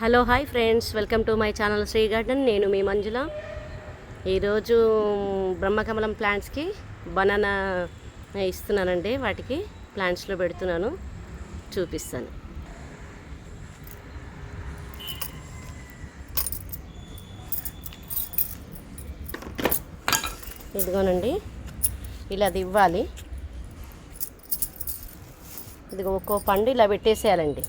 Hello hi friends. Welcome to my channel Sri garden. నేను మీ మంజుల. ఈరోజు బ్రహ్మకమలం ప్లాంట్స్కి బనానా ఇస్తున్నానండి. వాటికి ప్లాంట్స్లో పెడుతున్నాను. చూపిస్తాను. ఇదిగోనండి. ఇలా అది ఇవ్వాలి ఇదిగో ఒక్కో పండు ఇలా పెట్టేసేయాలండి.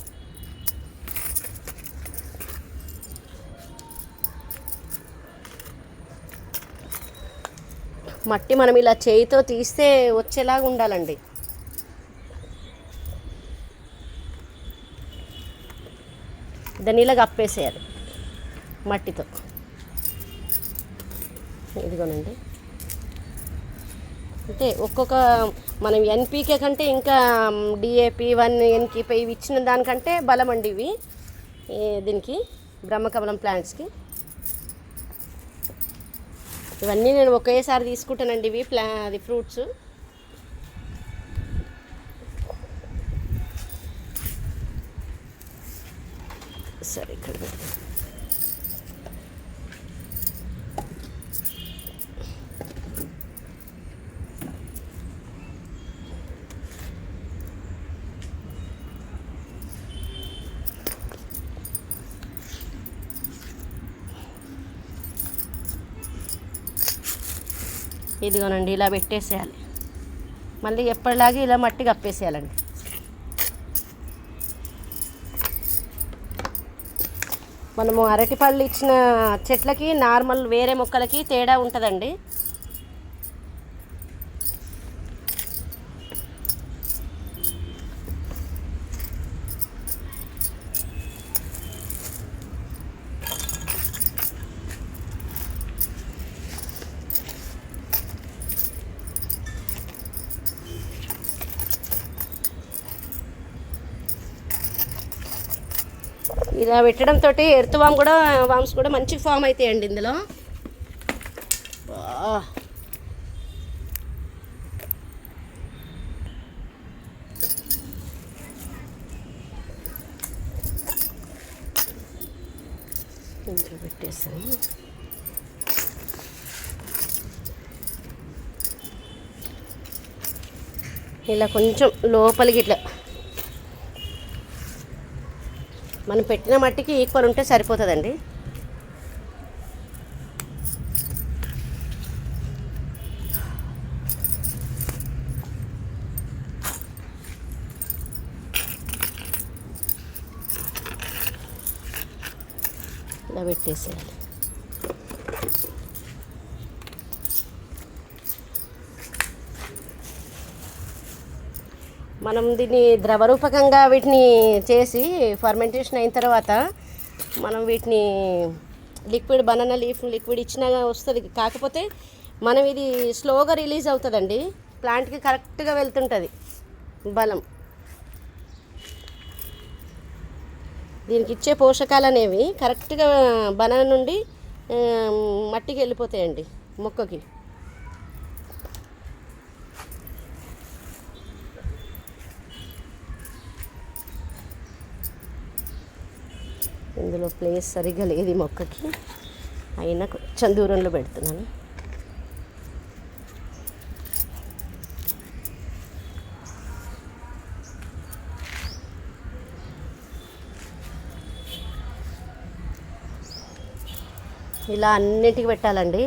మట్టి మనం ఇలా చేయితో తీస్తే వచ్చేలాగా ఉండాలండి. దాన్ని ఇలా కప్పేసేయాలి మట్టితో. ఇదిగోనండి. అంటే ఒక్కొక్క మనం ఎన్పీకే కంటే ఇంకా డిఏపి వన్ ఎన్కీపై ఇవి ఇచ్చిన దానికంటే బలం అండి ఇవి దీనికి బ్రహ్మకమలం ప్లాంట్స్కి. ఇవన్నీ నేను ఒకేసారి తీసుకుంటానండి ఇవి ప్లా అది ఫ్రూట్స్. సరే ఇక్కడ ఇదిగోనండి ఇలా పెట్టేసేయాలి. మళ్ళీ ఎప్పటిలాగే ఇలా మట్టి కప్పేసేయాలండి. మనము అరటిపళ్ళు ఇచ్చిన చెట్లకి నార్మల్ వేరే మొక్కలకి తేడా ఉంటుందండి. ఇలా పెట్టడంతో ఎర్త్ వామ్ కూడా వామ్స్ కూడా మంచి ఫామ్ అవుతాయండి ఇందులో. ఇందులో పెట్టేసాను. ఇలా కొంచెం లోపలికి ఇట్లా మనం పెట్టిన మట్టికి ఈక్వల్ ఉంటే సరిపోతుందండి. ఇలా పెట్టేసేయాలి. మనం దీన్ని ద్రవరూపకంగా వీటిని చేసి ఫర్మెంటేషన్ అయిన తర్వాత మనం వీటిని లిక్విడ్ బనానా లీఫ్ లిక్విడ్ ఇచ్చినా వస్తుంది. కాకపోతే మనం ఇది స్లోగా రిలీజ్ అవుతుందండి. ప్లాంట్కి కరెక్ట్గా వెళ్తుంటుంది బలం. దీనికి ఇచ్చే పోషకాలు అనేవి కరెక్ట్గా బనానా నుండి మట్టికి వెళ్ళిపోతాయండి మొక్కకి. ఇందులో ప్లేస్ సరిగ్గా లేదు ఈ మొక్కకి. అయినా కొంచెం దూరంలో పెడుతున్నాను. ఇలా అన్నిటికి పెట్టాలండి.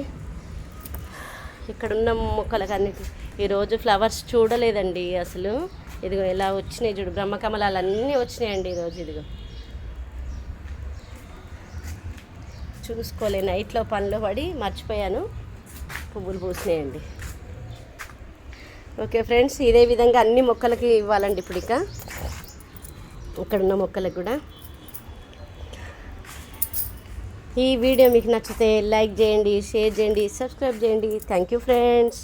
ఇక్కడున్న మొక్కలకు అన్నిటి ఈరోజు ఫ్లవర్స్ చూడలేదండి అసలు. ఇదిగో ఇలా వచ్చినాయి చూడు. బ్రహ్మకమలాలు అన్నీ వచ్చినాయండి ఈరోజు ఇదిగో. చూసుకోలే నైట్లో పనిలో పడి మర్చిపోయాను. పువ్వులు పూసినాయండి. ఓకే ఫ్రెండ్స్ ఇదే విధంగా అన్ని మొక్కలకి ఇవ్వాలండి ఇప్పుడు ఇక. ఇక్కడున్న మొక్కలకు కూడా. ఈ వీడియో మీకు నచ్చితే లైక్ చేయండి షేర్ చేయండి సబ్స్క్రైబ్ చేయండి. Thank you friends.